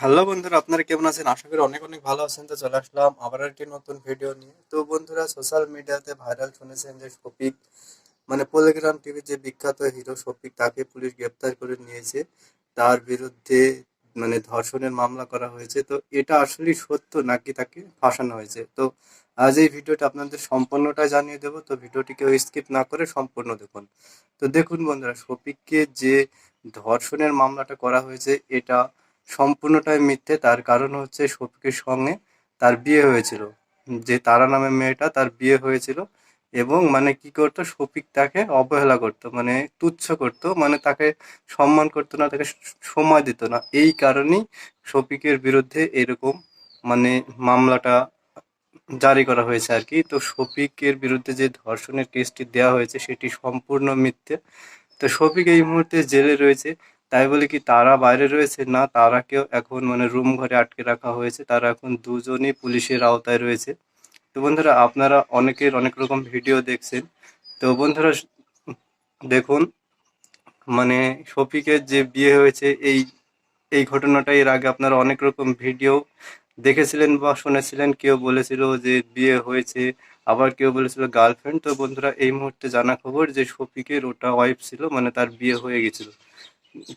Hello বন্ধুরা, আপনারা কেমন আছেন? আশা করি অনেক অনেক ভালো আছেন। তো চলে আসলাম আবার একটি নতুন ভিডিও নিয়ে। তো বন্ধুরা সোশ্যাল মিডিয়াতে ভাইরাল শুনেছেন যে শফিক মানে পলিগ্রাম টিভির যে বিখ্যাত হিরো শফিক, তাকে পুলিশ গ্রেপ্তার করে নিয়েছে। তার বিরুদ্ধে মানে ধর্ষণের মামলা করা হয়েছে। তো এটা আসলে সত্য নাকি তাকে ফাঁসানো হয়েছে? তো আজ এই ভিডিওটা আপনাদের সম্পূর্ণটা জানিয়ে দেবো। তো ভিডিওটিকে স্কিপ না করে সম্পূর্ণ দেখুন। তো দেখুন বন্ধুরা, শফিককে যে ধর্ষণের মামলাটা করা হয়েছে, এটা সম্পূর্ণটাই মিথ্যে। তার কারণ হচ্ছে শফিকের সঙ্গে তার বিয়ে হয়েছিল। যে তারা নামে মেয়েটা তার বিয়ে হয়েছিল এবং মানে কি করতো, শফিক তাকে অবহেলা করতো মানে তুচ্ছ করতো মানে তাকে সম্মান করতো না, তাকে সময় দিত না। এই কারণেই শফিকের বিরুদ্ধে এরকম মানে মামলাটা জারি করা হয়েছে আর কি। তো শফিকের বিরুদ্ধে যে ধর্ষণের কেসটি দেওয়া হয়েছে, সেটি সম্পূর্ণ মিথ্যে। তো শফিক এই মুহূর্তে জেলে রয়েছে। তাই বলে কি তারা বাইরে রয়েছে? না তারাকেও এখন মানে রুম ঘরে আটকে রাখা হয়েছে। তারা এখন দুজনই পুলিশের আওতায় রয়েছে। তো বন্ধুরা, আপনারা অনেকের অনেক রকম ভিডিও দেখছেন। তো বন্ধুরা, দেখুন মানে শফিকের যে বিয়ে হয়েছে, এই এই ঘটনাটা এর আগে আপনারা অনেক রকম ভিডিও দেখেছিলেন বা শুনেছিলেন। কেউ বলেছিল যে বিয়ে হয়েছে, আবার কেউ বলেছিল গার্লফ্রেন্ড। তো বন্ধুরা, এই মুহূর্তে জানা খবর যে শফিকের ওটা ওয়াইফ ছিল মানে তার বিয়ে হয়ে গেছিল।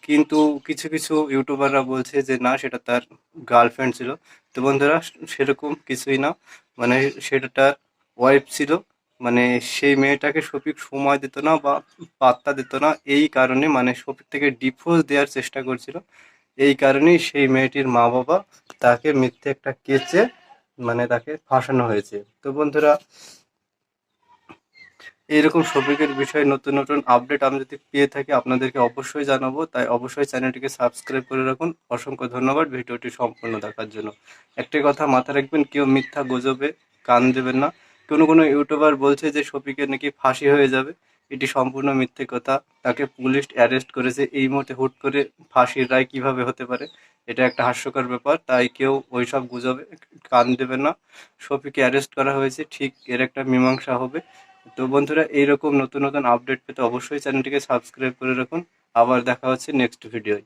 কিন্তু কিছু কিছু ইউটিউবাররা বলছে যে, না, সেটা তার গার্লফ্রেন্ড ছিল। তো বন্ধুরা, সেরকম কিছুই না। মানে সেটা তার ওয়াইফ ছিল। মানে সেই মেয়েটাকে শফিক সময় দিত না বা পাত্তা দিত না। এই কারণে মানে শফিক থেকে ডিভোর্স দেওয়ার চেষ্টা করছিল। এই কারণেই সেই মেয়েটির মা বাবা তাকে মিথ্যে একটা কেচে মানে তাকে ফাঁসানো হয়েছে। তো বন্ধুরা এইরকম শফিকের বিষয়ে নতুন নতুন আপডেট আমি যদি পেয়ে থাকি, আপনাদেরকে অবশ্যই জানাব। তাই অবশ্যই চ্যানেলটিকে সাবস্ক্রাইব করে রাখুন। অসংখ্য ধন্যবাদ ভিডিওটি সম্পূর্ণ দেখার জন্য। একটি কথা মাথায় রাখবেন, কেউ মিথ্যা গুজবে, কান দেবেন না। কোনো কোনো ইউটিউবার বলছে যে শফিকের নাকি ফাঁসি হয়ে যাবে। এটি সম্পূর্ণ মিথ্যে কথা। তাকে পুলিশ অ্যারেস্ট করেছে। এই মুহূর্তে হুট করে ফাঁসির রায় কীভাবে হতে পারে, এটা একটা হাস্যকর ব্যাপার। তাই কেউ ওইসব গুজবে, কান দেবেন না। শফিকে অ্যারেস্ট করা হয়েছে। ঠিক এর একটা মীমাংসা হবে। তো বন্ধুরা, এইরকম নতুন নতুন আপডেট পেতে অবশ্যই চ্যানেলটিকে সাবস্ক্রাইব করে রাখুন। আবার দেখা হচ্ছে নেক্সট ভিডিওয়